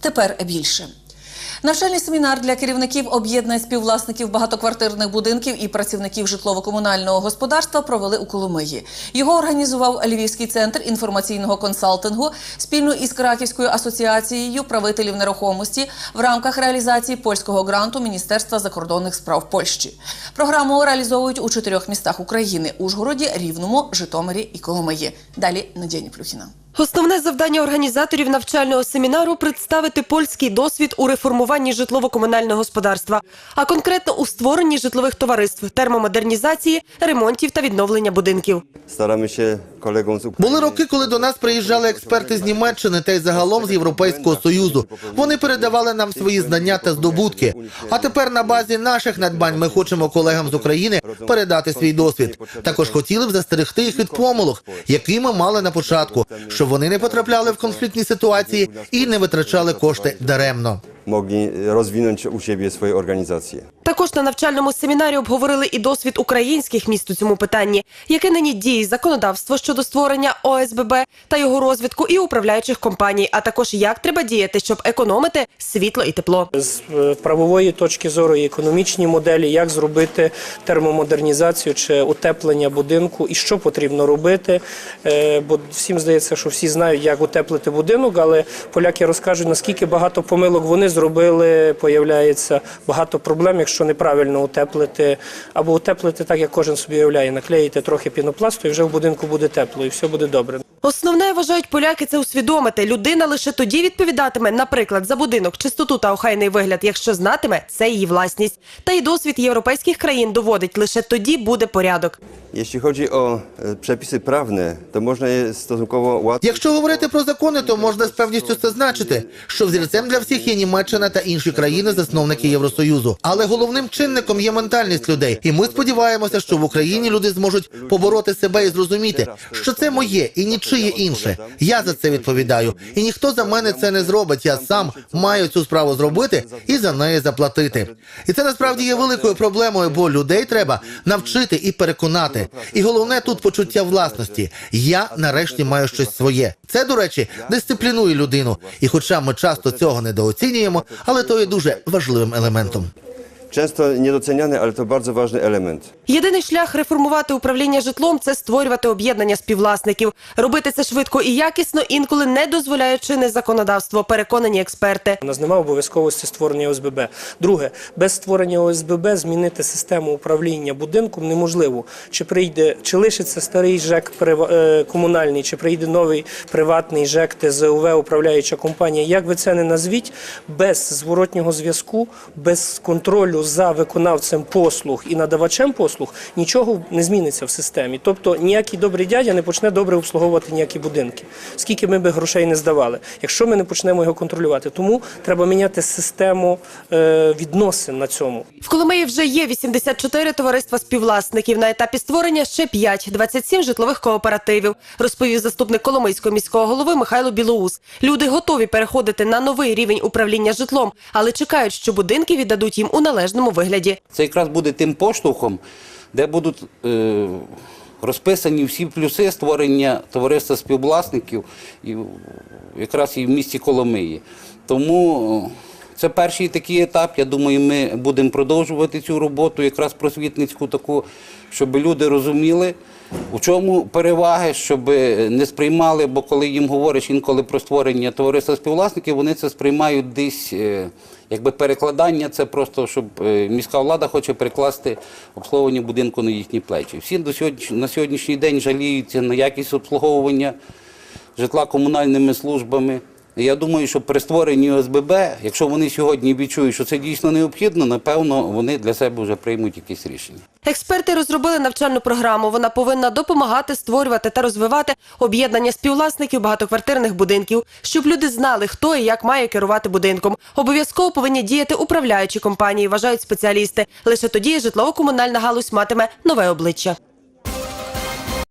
Тепер більше. Навчальний семінар для керівників об'єднань співвласників багатоквартирних будинків і працівників житлово-комунального господарства провели у Коломиї. Його організував Львівський центр інформаційного консалтингу спільно із Краківською асоціацією правителів нерухомості в рамках реалізації польського гранту Міністерства закордонних справ Польщі. Програму реалізовують у чотирьох містах України: Ужгороді, Рівному, Житомирі і Коломиї. Далі Надія Плюхіна. Основне завдання організаторів навчального семінару представити польський досвід у реформуванні житлово-комунального господарства, а конкретно у створенні житлових товариств, термомодернізації, ремонтів та відновлення будинків. Staramy kolegom z Ukrainy. Були роки, коли до нас приїжджали експерти з Німеччини та й загалом з Європейського союзу. Вони передавали нам свої знання та здобутки. А тепер на базі наших надбань ми хочемо колегам з України передати свій досвід. Також хотіли б застерегти їх від помилок, які ми мали на початку, щоб вони не потрапляли в конфліктні ситуації і не витрачали кошти даремно. mogli rozwinąć u siebie swoje organizacje. Також на навчальному семінарі обговорили і досвід українських міст у цьому питанні, яке нині діє законодавство щодо створення ОСББ та його розвитку і управляючих компаній, а також як треба діяти, щоб економити світло і тепло. з е, правової точки зору і економічні моделі, як зробити термомодернізацію чи утеплення будинку, і що потрібно робити. Е, Бо всім здається, що всі знають, як утеплити будинок, але поляки розкажуть, наскільки багато помилок вони зробили. Появляється багато проблем, якщо неправильно утеплити, або утеплити так, як кожен собі уявляє, наклеїти трохи пінопласту, і вже в будинку буде тепло, і все буде добре. Основне вважають поляки це усвідомити. Людина лише тоді відповідатиме, наприклад, за будинок, чистоту та охайний вигляд, якщо знатиме, це її власність. Та й досвід європейських країн доводить, лише тоді буде порядок. Jeśli chodzi o przepisy prawne, to można je stosunkowo łatwo Якщо говорити про закони, то можна з певністю це значити, що взірцем для всіх є Німеччина та інші країни, засновники Євросоюзу. Але головним чинником є ментальність людей, і ми сподіваємося, що в Україні люди зможуть побороти себе і зрозуміти, що це моє і нічиє інше. Я за це відповідаю, і ніхто за мене це не зробить. Я сам маю цю справу зробити і за неї заплатити. І це насправді є великою проблемою, бо людей треба навчити і переконати. І головне тут почуття власності. Я нарешті маю щось своє. Це, до речі, дисциплінує людину. І хоча ми часто цього недооцінюємо, але то є дуже важливим елементом. często niedoceniane, ale to bardzo ważny element. Єдиний шлях реформувати управління житлом це створювати об'єднання співвласників. Робити це швидко і якісно, інколи не дозволяє чинне законодавство. Переконані експерти. У нас немає обов'язковості створення ОСББ. Друге, без створення ОСББ змінити систему управління будинком неможливо. Чи прийде, чи лишиться старий ЖЕК е, комунальний, чи прийде новий приватний ЖЕК ТЗУВ, управляюча компанія. Як ви це не назвіть, без зворотнього зв'язку, без контролю за виконавцем послуг і надавачем послуг нічого не зміниться в системі. Тобто ніякий добрий дядя не почне добре обслуговувати ніякі будинки, скільки ми би грошей не здавали, якщо ми не почнемо його контролювати. Тому треба міняти систему е, відносин на цьому. В Коломиї вже є 84 товариства співвласників. На етапі створення ще 5 – 27 житлових кооперативів, розповів заступник Коломийського міського голови Михайло Білоус. Люди готові переходити на новий рівень управління житлом, але чекають, що будинки віддадуть їм у належному вигляді. Це якраз буде тим поштовхом, де будуть е, розписані всі плюси створення товариства співвласників і якраз і в місті Коломиї. Тому е, це перший такий етап. Я думаю, ми будемо продовжувати цю роботу, якраз просвітницьку таку, щоб люди розуміли, у чому переваги, щоб не сприймали, бо коли їм говориш інколи про створення товариства співвласників, вони це сприймають десь. е, Якби перекладання, це просто щоб е, міська влада хоче перекласти обслуговування будинку на їхні плечі. Всі до сьогодні, на сьогоднішній день жаліються на якість обслуговування житла комунальними службами. Я думаю, що при створенні ОСББ, якщо вони сьогодні відчують, що це дійсно необхідно, напевно, вони для себе вже приймуть якісь рішення. Експерти розробили навчальну програму. Вона повинна допомагати створювати та розвивати об'єднання співвласників багатоквартирних будинків, щоб люди знали, хто і як має керувати будинком. Обов'язково повинні діяти управляючі компанії, вважають спеціалісти. Лише тоді житлово-комунальна галузь матиме нове обличчя.